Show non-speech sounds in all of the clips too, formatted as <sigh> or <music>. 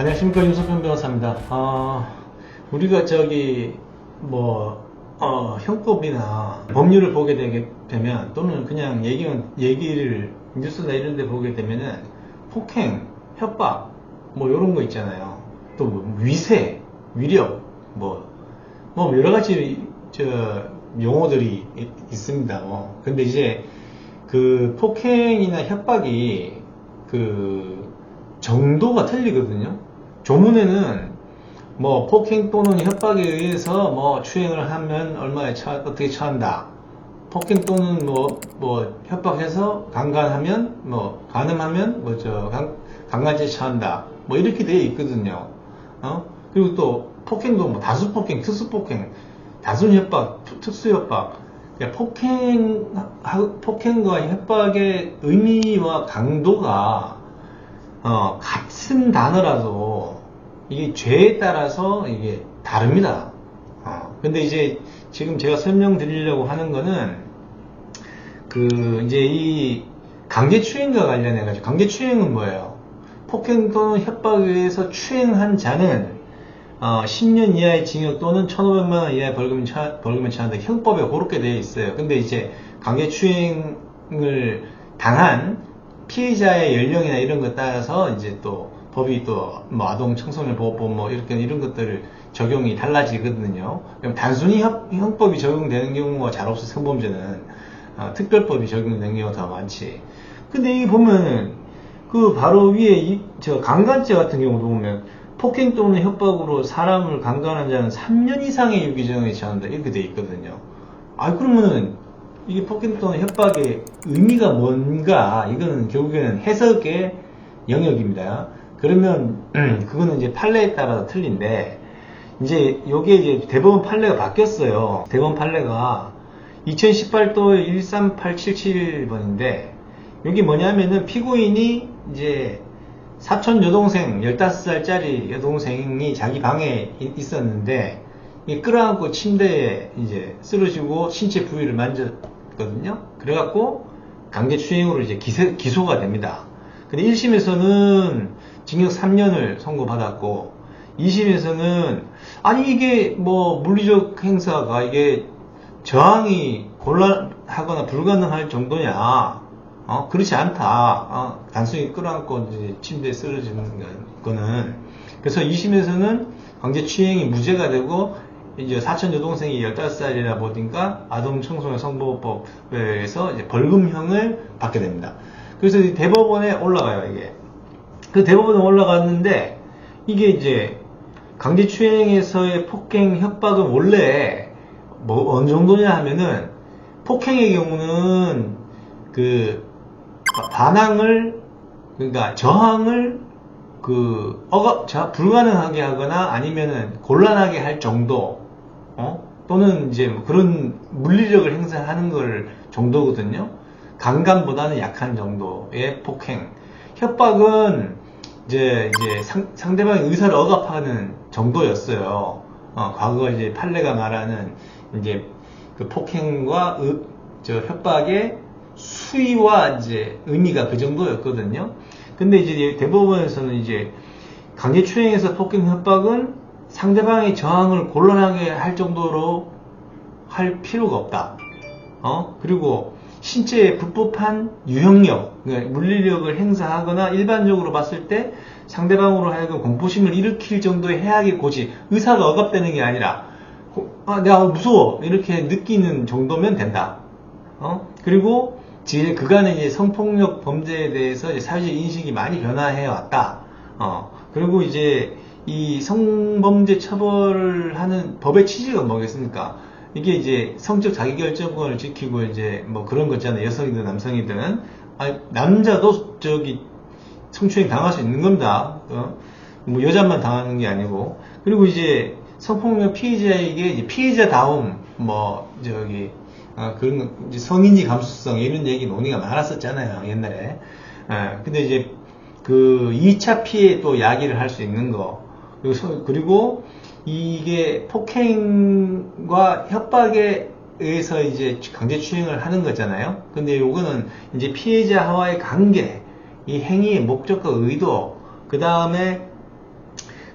안녕하십니까 윤석현 변호사입니다. 아, 우리가 저기 뭐 어, 형법이나 법률을 보게 되게 되면 또는 그냥 얘기만 얘기를 뉴스나 이런 데 보게 되면은 폭행, 협박 뭐 이런 거 있잖아요. 또 뭐 위세, 위력 뭐, 뭐 여러 가지 저 용어들이 있- 있습니다. 뭐. 근데 이제 그 폭행이나 협박이 그 정도가 틀리거든요. 조문에는 뭐 폭행 또는 협박에 의해서 뭐 추행을 하면 얼마에 처, 어떻게 처한다. 폭행 또는 뭐, 뭐 협박해서 강간하면 뭐 간음하면 뭐 저 강간죄 처한다. 뭐 이렇게 되어 있거든요. 어? 그리고 또 폭행도 뭐 다수 폭행, 특수 폭행, 다수 협박, 투- 특수 협박. 그러니까 폭행 하- 폭행과 협박의 의미와 강도가 어, 같은 단어라도 이게 죄에 따라서 이게 다릅니다. 어, 근데 이제 지금 제가 설명드리려고 하는 거는 그 이제 이 강제추행과 관련해 가지고 강제추행은 뭐예요? 폭행 또는 협박에 의해서 추행한 자는 어, 10년 이하의 징역 또는 1,500만 원 이하의 벌금을 처, 벌금을 처한다. 형법에 그렇게 되어 있어요. 근데 이제 강제추행을 당한 피해자의 연령이나 이런 것 따라서 이제 또 법이 또 뭐 아동 청소년 보호법 뭐 이렇게 이런 것들을 적용이 달라지거든요. 그럼 단순히 협, 형법이 적용되는 경우가 잘 없어 성범죄는 어, 특별법이 적용되는 경우가 더 많지. 근데 이 보면은 그 바로 위에 이, 저 강간죄 같은 경우도 보면 폭행 또는 협박으로 사람을 강간한 자는 3년 이상의 유기징역에 처한다 이렇게 돼 있거든요. 아 그러면은 이게 폭행 또는 협박의 의미가 뭔가 이거는 결국에는 해석의 영역입니다. 그러면 그거는 이제 판례에 따라서 틀린데 이제 요게 이제 대법원 판례가 바뀌었어요. 대법원 판례가 2018도 138771번인데 여기 뭐냐면은 피고인이 이제 사촌 여동생 15살짜리 여동생이 자기 방에 이- 있었는데 이 끌어안고 침대에 이제 쓰러지고 신체 부위를 만졌거든요. 그래갖고 강제추행으로 이제 기세- 기소가 됩니다. 근데 1심에서는 징역 3년을 선고받았고 2심에서는 아니 이게 뭐 물리적 행사가 이게 저항이 곤란하거나 불가능할 정도냐 어 그렇지 않다 어, 단순히 끌어안고 침대에 쓰러지는 거는 그래서 2심에서는 강제 추행이 무죄가 되고 이제 사촌 여동생이 15살이라 보니까 아동 청소년 성보호법에서 벌금형을 받게 됩니다. 그래서 이 대법원에 올라가요 이게. 그 대법원에 올라갔는데 이게 이제 강제추행에서의 폭행 협박은 원래 뭐 어느 정도냐 하면은 폭행의 경우는 그 반항을 그러니까 저항을 그 억압 자 불가능하게 하거나 아니면은 곤란하게 할 정도 어? 또는 이제 뭐 그런 물리력을 행사하는 걸 정도거든요. 강간보다는 약한 정도의 폭행. 협박은 이제 이제 상, 상대방의 의사를 억압하는 정도였어요 어, 과거 이제 판례가 말하는 이제 그 폭행과 의- 저 협박의 수위와 이제 의미가 그 정도였거든요. 근데 이제 대법원에서는 이제 강제추행에서 폭행 협박은 상대방의 저항을 곤란하게 할 정도로 할 필요가 없다. 어? 그리고 신체에 불법한 유형력, 그러니까 물리력을 행사하거나 일반적으로 봤을 때 상대방으로 하여금 공포심을 일으킬 정도의 해악의 고지, 의사가 억압되는 게 아니라, 고- 아, 내가 무서워. 이렇게 느끼는 정도면 된다. 어? 그리고 지금 그간의 이제 성폭력 범죄에 대해서 이제 사회적 인식이 많이 변화해 왔다. 어. 그리고 이제 이 성범죄 처벌을 하는 법의 취지가 뭐겠습니까? 이게 이제 성적 자기결정권을 지키고 이제 뭐 그런 거 있잖아요. 여성이든 남성이든. 아니, 남자도 저기 성추행 당할 수 있는 겁니다. 어? 뭐 여자만 당하는 게 아니고. 그리고 이제 성폭력 피해자에게 피해자다움, 뭐, 저기, 아, 그런, 거, 이제 성인지 감수성, 이런 얘기 논의가 많았었잖아요, 옛날에. 아, 근데 이제, 그, 2차 피해 또 야기를 할 수 있는 거. 그리고, 서- 그리고 이게 폭행과 협박에 의해서 이제 강제 추행을 하는 거잖아요. 근데 요거는 이제 피해자와의 관계, 이 행위의 목적과 의도, 그 다음에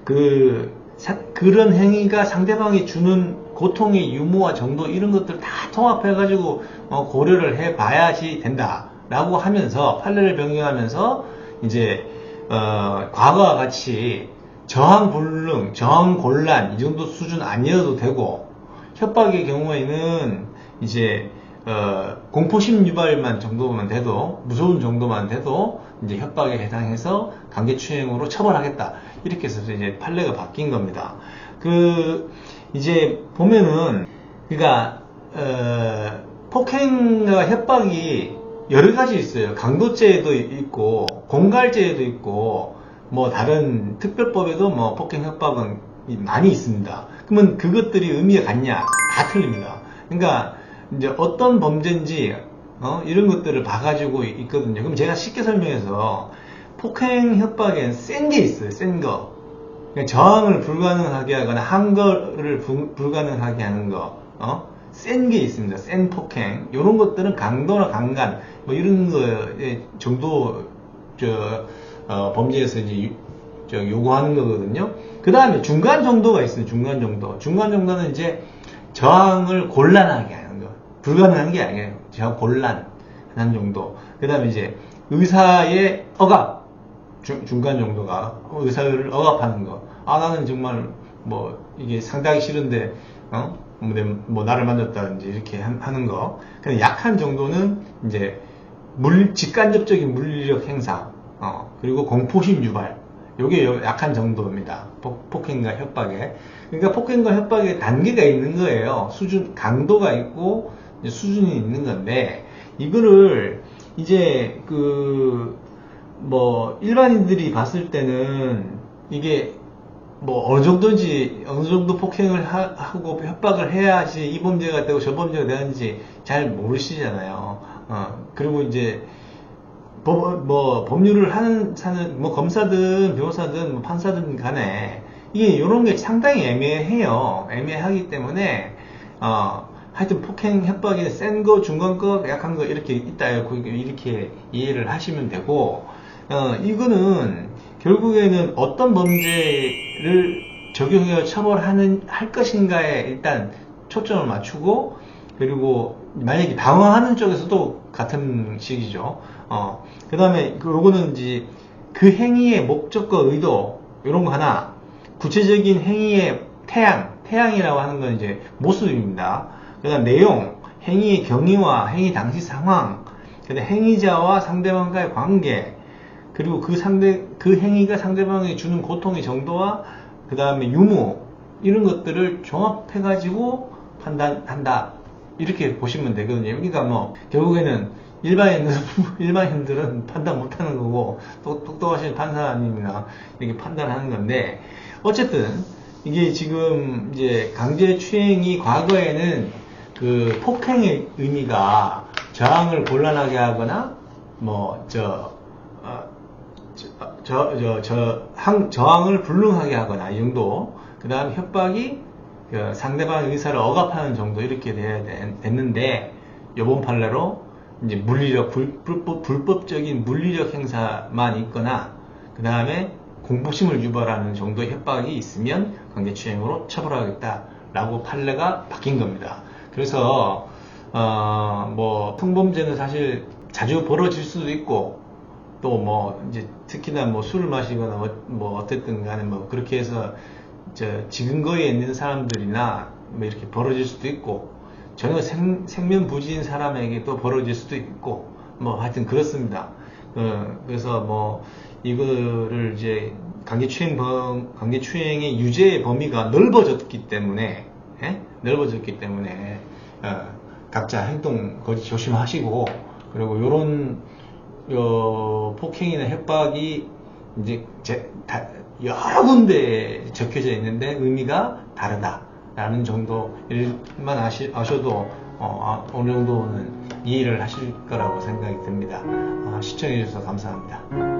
그 사- 그런 행위가 상대방이 주는 고통의 유무와 정도 이런 것들 다 통합해 가지고 어, 고려를 해 봐야지 된다라고 하면서 판례를 변경하면서 이제 어, 과거와 같이 저항 불능, 저항 곤란 이 정도 수준 아니어도 되고 협박의 경우에는 이제 어, 공포심 유발만 정도만 돼도 무서운 정도만 돼도 이제 협박에 해당해서 강제추행으로 처벌하겠다 이렇게 해서 이제 판례가 바뀐 겁니다. 그 이제 보면은 그러니까 어, 폭행과 협박이 여러 가지 있어요. 강도죄도 있고 공갈죄도 있고 뭐 다른 특별법에도 뭐 폭행 협박은 많이 있습니다. 그러면 그것들이 의미가 같냐? 다 틀립니다. 그러니까 이제 어떤 범죄인지 어? 이런 것들을 봐가지고 있거든요. 그럼 제가 쉽게 설명해서 폭행 협박엔 센 게 있어요. 센 거. 그러니까 저항을 불가능하게 하거나 항거를 불- 불가능하게 하는 거. 어? 센 게 있습니다. 센 폭행. 이런 것들은 강도나 강간 뭐 이런 거의 정도 저 어, 범죄에서 이제 유- 저 요구하는 거거든요. 그 다음에 중간 정도가 있어요. 중간 정도. 중간 정도는 이제 저항을 곤란하게 하는 거. 불가능한 게 아니에요. 저항 곤란한 정도. 그 다음에 이제 의사의 억압. 중, 중간 정도가 의사를 억압하는 거. 아 나는 정말 뭐 이게 상당히 싫은데 어? 뭐, 내- 뭐 나를 만졌다든지 이렇게 한- 하는 거. 그냥 약한 정도는 이제 물 직간접적인 물리력 행사. 어, 그리고 공포심 유발. 요게 요- 약한 정도입니다. 폭, 폭행과 협박에. 그러니까 폭행과 협박에 단계가 있는 거예요. 수준, 강도가 있고, 수준이 있는 건데, 이거를 이제 그, 뭐, 일반인들이 봤을 때는 이게 뭐 어느 정도인지 어느 정도 폭행을 하, 고 협박을 해야지 이 범죄가 되고 저 범죄가 되는지 잘 모르시잖아요. 어, 그리고 이제 법, 뭐 법률을 하는 사는 뭐 검사든 변호사든 뭐 판사든 간에 이게 이런 게 상당히 애매해요. 애매하기 때문에 어 하여튼 폭행 협박이 센 거, 중간 거, 약한 거 이렇게 있다 이렇게 이해를 하시면 되고 어 이거는 결국에는 어떤 범죄를 적용해 처벌하는 할 것인가에 일단 초점을 맞추고 그리고 만약에 방어하는 쪽에서도 같은 식이죠. 어, 그 다음에 그 요거는 이제 그 행위의 목적과 의도 이런 거 하나 구체적인 행위의 태양 태양이라고 하는 건 이제 모습입니다. 그 다음 내용 행위의 경위와 행위 당시 상황 그 다음 행위자와 상대방과의 관계 그리고 그 상대 그 행위가 상대방에게 주는 고통의 정도와 그 다음에 유무 이런 것들을 종합해 가지고 판단한다 이렇게 보시면 되거든요. 그러니까 뭐 결국에는 일반인들 <laughs> 일반인들은 판단 못하는 거고 똑- 똑똑하신 판사님이나 이렇게 판단하는 건데 어쨌든 이게 지금 이제 강제 추행이 과거에는 그 폭행의 의미가 저항을 곤란하게 하거나 뭐저 어, 저, 저, 저, 항, 저항을 불능하게 하거나, 이 정도. 그 다음 협박이 그 상대방의 의사를 억압하는 정도, 이렇게 돼야 되- 됐는데, 요번 판례로 이제 물리력, 불, 불법, 불법 적인 물리력 행사만 있거나, 그 다음에 공포심을 유발하는 정도의 협박이 있으면 강제추행으로 처벌하겠다라고 판례가 바뀐 겁니다. 그래서, 어, 뭐, 성범죄는 사실 자주 벌어질 수도 있고, 또 뭐 이제 특히나 뭐 술을 마시거나 뭐, 뭐 어쨌든 간에 뭐 그렇게 해서 저 지근거리에 있는 사람들이나 뭐 이렇게 벌어질 수도 있고 전혀 생, 생면 부지인 사람에게 또 벌어질 수도 있고 뭐 하여튼 그렇습니다. 어, 그래서 뭐 이거를 이제 강제추행 범, 강제추행의 유죄의 범위가 넓어졌기 때문에 예? 넓어졌기 때문에 어, 각자 행동 거지 조심하시고 그리고 요런 요 폭행이나 협박이 이제 제- 다- 여러 군데 적혀져 있는데 의미가 다르다 라는 정도만 아시, 아셔도 어, 아, 어느 정도는 이해를 하실 거라고 생각이 듭니다. 아, 시청해 주셔서 감사합니다.